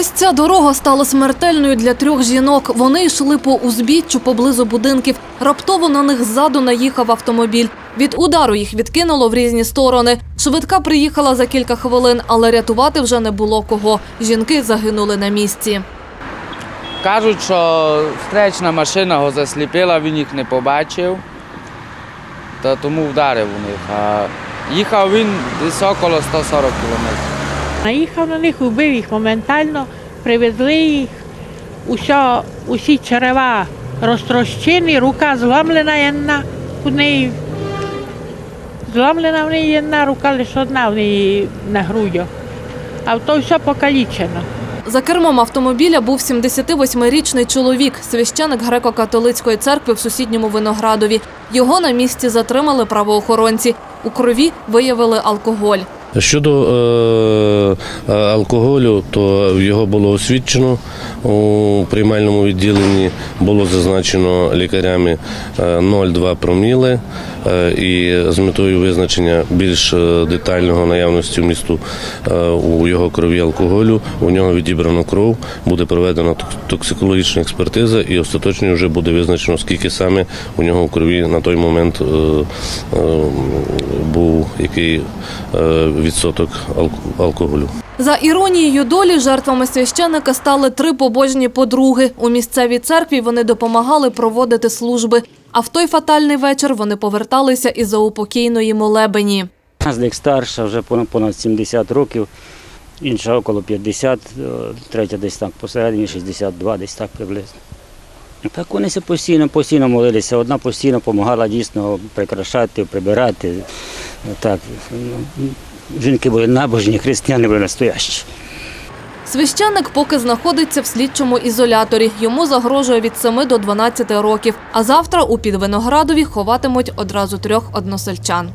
Ось ця дорога стала смертельною для трьох жінок. Вони йшли по узбіччю поблизу будинків. Раптово на них ззаду наїхав автомобіль. Від удару їх відкинуло в різні сторони. Швидка приїхала за кілька хвилин, але рятувати вже не було кого. Жінки загинули на місці. Кажуть, що встречна машина його засліпила, він їх не побачив, та тому вдарив у них. А їхав він десь около 140 кілометрів. Наїхав на них, убив їх моментально, привезли їх, Усьо, усі черева розтрощені, рука зламлена одна у неї. Зламлена в неї одна рука, лише одна в неї на грудях. А то все покалічено. За кермом автомобіля був 78-річний чоловік, священик греко-католицької церкви в сусідньому виноградові. Його на місці затримали правоохоронці. У крові виявили алкоголь. Щодо е, е, алкоголю, то його було освідчено у приймальному відділенні. Було зазначено лікарями е, 0,2 проміли. Е, і з метою визначення більш е, детального наявності вмісту е, у його крові алкоголю, у нього відібрано кров, буде проведена токсикологічна експертиза, і остаточно вже буде визначено, скільки саме у нього в крові на той момент е, е, був який е, відсоток алкоголю. За іронією долі, жертвами священика стали три побожні подруги. У місцевій церкві вони допомагали проводити служби. А в той фатальний вечір вони поверталися із заупокійної молебені. З них старша, вже понад понад 70 років, інша около 50, е, третя десь так посередині, 62, десь так приблизно. Так вони все постійно, постійно молилися. Одна постійно допомагала дійсно прикрашати, прибирати. Так, жінки були набожні, християни були настоящі. Священник поки знаходиться в слідчому ізоляторі. Йому загрожує від 7 до 12 років. А завтра у Підвиноградові ховатимуть одразу трьох односельчан.